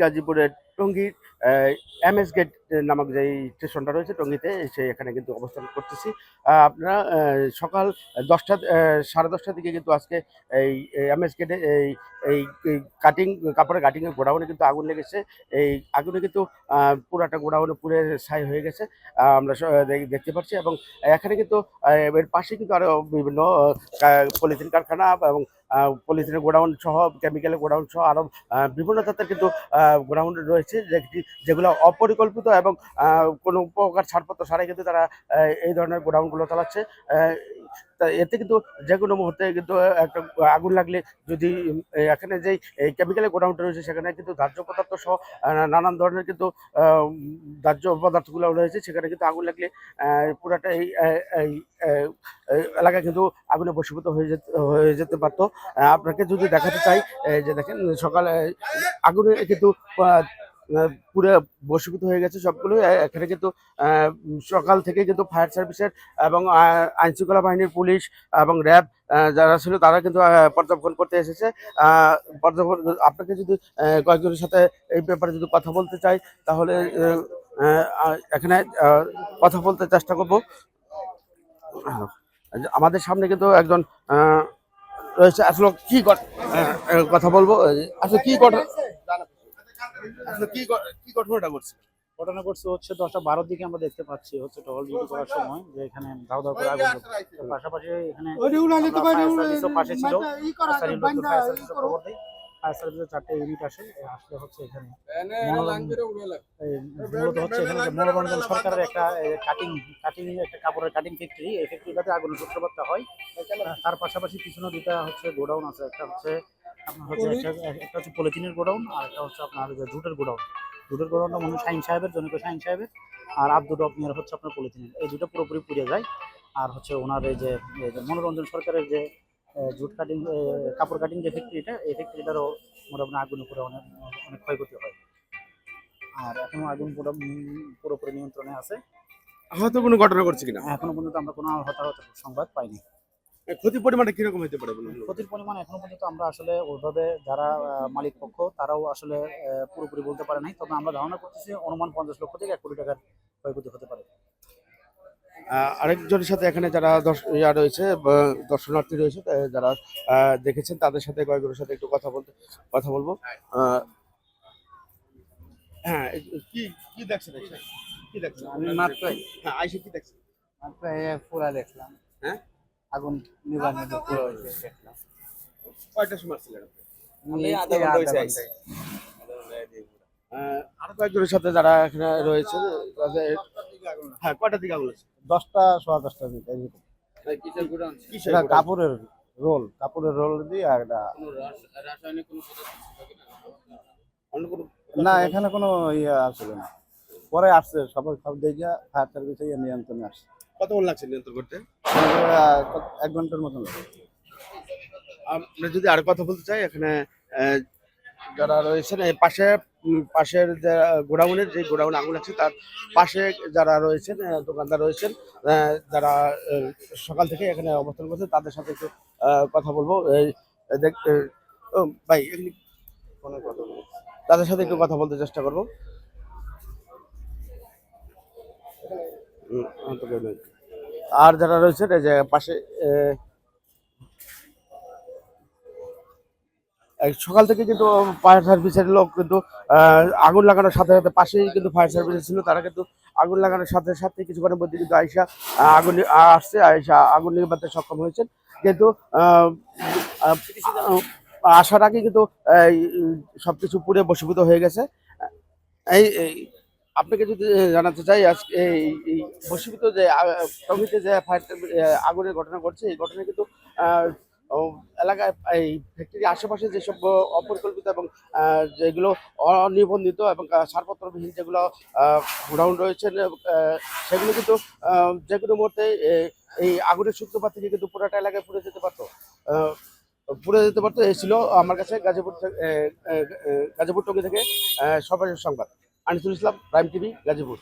গাজীপুরের টঙ্গীর M S gate নামক যে স্টেশনটা রয়েছে টঙ্গীতে সেই এখানে কিন্তু অবস্থান করতেছি। আপনারা সকাল দশটা সাড়ে দশটার দিকে কিন্তু আজকে এই এম এস গেটে এই এই কাটিং কাপড়ের কাটিংয়ের গোডাউনে কিন্তু আগুন লেগেছে। এই আগুনে কিন্তু পুরাটা গোডাউনে পুরে ছাই হয়ে গেছে। আমরা স- দেখতে পাচ্ছি এবং এখানে কিন্তু এর পাশে কিন্তু আরও বিভিন্ন পলিথিন কারখানা এবং পলিথিনের গোডাউন সহ কেমিক্যালের গোডাউন সহ আরও আহ, বিভিন্ন জাতের কিন্তু গোডাউন রয়েছে যেটি- যেগুলো অপরিকল্পিত এবং কোনো প্রকার ছাড়পত্র ছাড়াই কিন্তু তারা এই ধরনের গোডাউনগুলো চালাচ্ছে। এতে কিন্তু যে কোনো মুহূর্তে কিন্তু একটা আগুন লাগলে যদি এখানে যেই কেমিক্যালের গোডাউনটা রয়েছে, সেখানে কিন্তু দাহ্য পদার্থ সহ নানান ধরনের কিন্তু দাহ্য পদার্থগুলো রয়েছে, সেখানে কিন্তু আগুন লাগলে পুরাটা এই এলাকায় কিন্তু আগুনে বসীভূত হয়ে যেতে হয়ে যেতে পারতো। আপনাকে যদি দেখাতে চাই যে দেখেন সকালে আগুনে কিন্তু পুরো বসীভূত হয়ে গেছে সবগুলো এখানে কিন্তু সকাল থেকে কিন্তু ফায়ার সার্ভিসের এবং আইনশৃঙ্খলা বাহিনীর পুলিশ এবং র্যাব যারা ছিল তারা কিন্তু পর্যবেক্ষণ করতে এসেছে। পর্যবেক্ষণ, আপনাকে যদি কয়েকজনের সাথে এই ব্যাপারে যদি কথা বলতে চাই, তাহলে এখানে কথা বলতে চেষ্টা করব। আমাদের সামনে কিন্তু একজন রয়েছে। আসলে কি কথা বলব? আসলে কি আসলে কি কি ঘটনাটা ঘটছে ঘটনা ঘটছে হচ্ছে দশটা বারোর দিকে আমরা দেখতে পাচ্ছি হচ্ছে টহল ডিউটি করার সময় যে এখানে ধাও ধাও করে আগুন পাশাপাশি এখানে পাশে ছিল। ফায়ার সার্ভিসের চারটে ইউনিট আসে আসলে হচ্ছে এখানে মূলত হচ্ছে এখানে মনোরঞ্জন সরকারের একটা কাটিং কাটিং একটা কাপড়ের কাটিং ফ্যাক্টরি এই ফ্যাক্টরিটাতে আগুনের সূত্রপাতটা হয়। তার পাশাপাশি পিছনে দুটা হচ্ছে গোডাউন আছে একটা হচ্ছে আপনার হচ্ছে একটা হচ্ছে পলিথিনের গোডাউন আর একটা হচ্ছে আপনার জুটের গোডাউন। জুটের গোডাউনটা মনে হয় শাহিন সাহেবের জনক শাহিন সাহেবের। আর আব্দুর রবনিয়ার হচ্ছে আপনার পলিথিনের। এই দুটো পুরোপুরি পুড়ে যায়। আর হচ্ছে ওনার এই যে মনোরঞ্জন সরকারের যে জুট কাটিং কাপড় কাটিং যে ফ্যাক্টরিটা এই ফ্যাক্টরিটারও মোটামুটি আগুনে পুরো অনেক অনেক ক্ষয়ক্ষতি হয়। আর এখনও আগুন পুরো পুরোপুরি নিয়ন্ত্রণে আছে। হয়তো কোনো ঘটনা ঘটছে কিনা? এখনও পর্যন্ত আমরা কোনো হতাহত সংবাদ পাইনি। ক্ষতির পরিমাণটা কীরকম হতে পারে বলুন? ক্ষতির পরিমাণ এখনও পর্যন্ত আমরা আসলে ওইভাবে যারা মালিক পক্ষ তারাও আসলে পুরোপুরি বলতে পারে নাই। তবে আমরা ধারণা করতেছি অনুমান পঞ্চাশ লক্ষ থেকে এক কোটি টাকার ক্ষয়ক্ষতি হতে পারে। আরেকজনের সাথে এখানে যারা ইয়া রয়েছে দর্শনার্থী রয়েছে যারা দেখেছেন তাদের সাথে কয়েকজনের সাথে একটু কথা বলতে কথা বলব। হ্যাঁ কি কি দেখছেন? কি দেখছেন? আমি মাত্রই। হ্যাঁ আইসে কি দেখছেন? মাত্র পুরা দেখলাম। হ্যাঁ? আগুন নিবান দেখলাম। কয়টার সময় ছিলেন আপনি? আমি আধা এই ঘণ্টা আধা হয়েছে ঘন্টায়। আহ, আরও কয়েকজনের সাথে যারা এখানে রয়েছে হ্যাঁ কয়টার দিকে আগুন দশটা সোয়া দশটা দিকে এরকম। কিসের গুড়ান কিসের এটা গোডাউন? কাপড়ের রোল কাপড়ের রোল দিয়ে একটা কোনো রাস- রাসায়নিক কোনো পদার্থ থাকে না না এখানে কোনো ইয়ে আসলে না। পরে আসছে সবাই সব দেখে ফায়ার সার্ভিসে নিয়ন্ত্রণে আসছে। কতক্ষণ লাগছে নিয়ন্ত্রণ করতে এক ঘণ্টার মতন লাগে। আমরা যদি আরও কথা বলতে চাই এখানে যারা রয়েছেন এই পাশে পাশের যে গোডাউনের যে গোডাউন আগুন আছে তার পাশে যারা রয়েছেন দোকানদার রয়েছেন যারা সকাল থেকে এখানে অবস্থান করছে তাদের সাথে একটু কথা বলব ভাই। তাদের সাথে একটু কথা বলতে চেষ্টা করব। আর যারা রয়েছেন, এই যে পাশে সকাল থেকে কিন্তু ফায়ার সার্ভিসের লোক কিন্তু আগুন লাগানোর সাথে সাথে পাশেই কিন্তু ফায়ার সার্ভিস ছিল। তারা কিন্তু আগুন লাগানোর সাথে সাথে কিছুক্ষণের মধ্যে কিন্তু আয়সা আগুন আসছে। আয়সা আগুন নির্বাতে সক্ষম হয়েছেন। কিন্তু আসার আগে কিন্তু, এই, সবকিছু পুড়ে বসীভূত হয়ে গেছে। এই আপনাকে যদি জানাতে চাই, আজকে এই বসীভূত যে টঙ্গীতে যে ফায়ার আগুনের ঘটনা ঘটছে, এই ঘটনা কিন্তু এলাকায় এই ফ্যাক্টরির আশেপাশে যেসব অপরিকল্পিত এবং যেগুলো অনিবন্ধিত এবং ছাড়পত্রবিহীন যেগুলো গোডাউন রয়েছে সেগুলো কিন্তু যে কোনো মুহূর্তে এই আগুনের সূত্রপাত থেকে কিন্তু পুরোটা এলাকায় পুড়ে যেতে পারতো। পুড়ে যেতে পারতো এই ছিল আমার কাছে গাজীপুর গাজীপুর টঙ্গি থেকে সর্বশেষ সংবাদ। Anisul Islam prime TV Gazipur